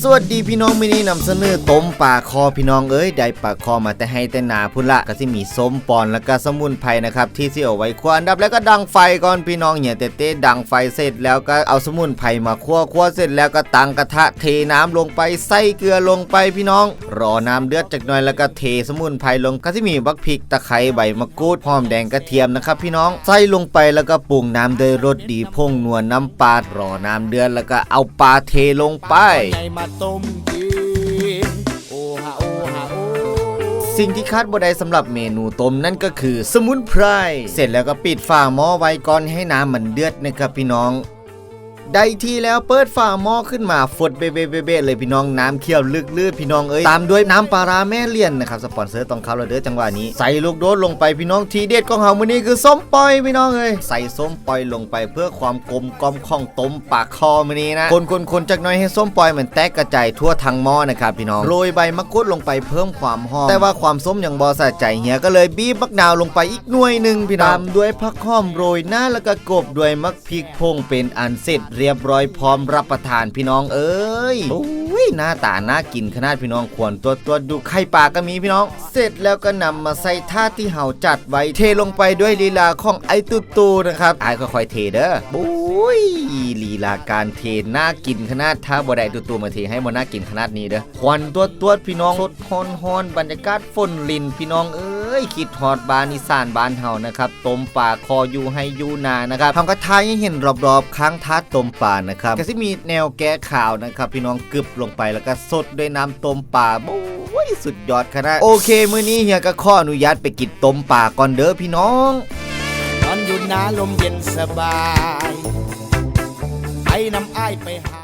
สวัสดีพี่น้องมินี้นำเสนอต้มปลาคอพี่น้องเอ้ยได้ปลาคอมาแต่ให้แต่นาพุ่นละก็สิมีส้มปอนแล้วก็สมุนไพรนะครับที่สิเอาไว้คั่วอันดับแล้วก็ดังไฟก่อนพี่น้องเนี่ยเต้ๆดังไฟเสร็จแล้วก็เอาสมุนไพรมาคั่วคั่วเสร็จแล้วก็ตั้งกระทะเทน้ำลงไปใส่เกลือลงไปพี่น้อง รอน้ำเดือดจากหน่อยแล้วก็เทสมุนไพรลงก็สิมีบักพริกตะไคร้ใบมะกรูดหอมแดงกระเทียมนะครับพี่น้องใส่ลงไปแล้วก็ปรุงน้ำด้วยรสดีพงนวลน้ำปลารอน้ำเดือดแล้วก็เอาปลาเทลงไปมาต้มกินโอฮาโอฮาโอสิ่งที่คาดบ่ได้สำหรับเมนูต้มนั่นก็คือ สมุนไพร เสร็จแล้วก็ปิดฝาหม้อไว้ก่อนให้น้ำมันเดือดนะครับพี่น้อง ได้ที่แล้วเปิดฝาหม้อขึ้นมาฟดเบเบเบเบเลยพี่น้องน้ำเคี่ยวลึกลืดพี่น้องเอ้ยตามด้วยน้ำปลาราแม่เลี่ยนนะครับสปอนเซอร์ต้องเข้าแล้วเด้อจังหวะนี้ใส่ลูกโดดลงไปพี่น้องทีเด็ดของเฮามื้อนี้คือส้มปล่อยพี่น้องเอ้ยใส่ส้มปล่อยลงไปเพื่อความกลมกล่อมของต้มปากคอมื้อนี้นะคนคนคนจักน่อยให้ส้มปล่อยเหมือนแตกกระจายทั่วทั้งหม้อนะครับพี่น้องโรยใบมะกรูดลงไปเพิ่มความหอมแต่ว่าความส้มยังบ่สะใจเฮียก็เลยบีบมะนาวลงไปอีกหน่วยหนึ่งพี่น้องตามด้วยผักหอมโรยหน้าแล้วก็กบด้วยมะพริกพงเป็นอันเสร็จเรียบร้อยพร้อมรับประทานพี่น้องเอ้ยโอ้ยหน้าตาน่ากินขนาดพี่น้องควรตัวตัวดูไข่ปลาก็มีพี่น้อง เสร็จแล้วก็นำมาใส่ท่าที่เฮาจัดไว้เทลงไปด้วยลีลาของไอตูตูนะครับไอ้ค่อยๆเทเด้อบุ้ยลีลาการเทน่ากินขนาดถ้าบ่ได้ตูตูมาเทให้บ่น่ากินขนาดนี้เด้อควันตัวตัวพี่น้องสดฮอนฮอนบรรยากาศฝนลินพี่น้องเอ้ย คิดฮอดบ้านอีสานบ้านเฮานะครับต้มปลาคออยู่ให้อยู่นานะครับทำกระทายให้เห็นรอบๆข้างทัดต้มปลานะครับก็สิมีแนวแก้ข่าวนะครับ พี่น้องกึบลงไปแล้วก็สดด้วยน้ำต้มปลาโอ้ยสุดยอดขนาดโอเค มื้อนี้เฮียก็ขออนุญาตไปกินต้มปลาก่อนเด้อพี่น้องนอนอยู่นาลมเย็นสบายไปนำอ้ายไปหา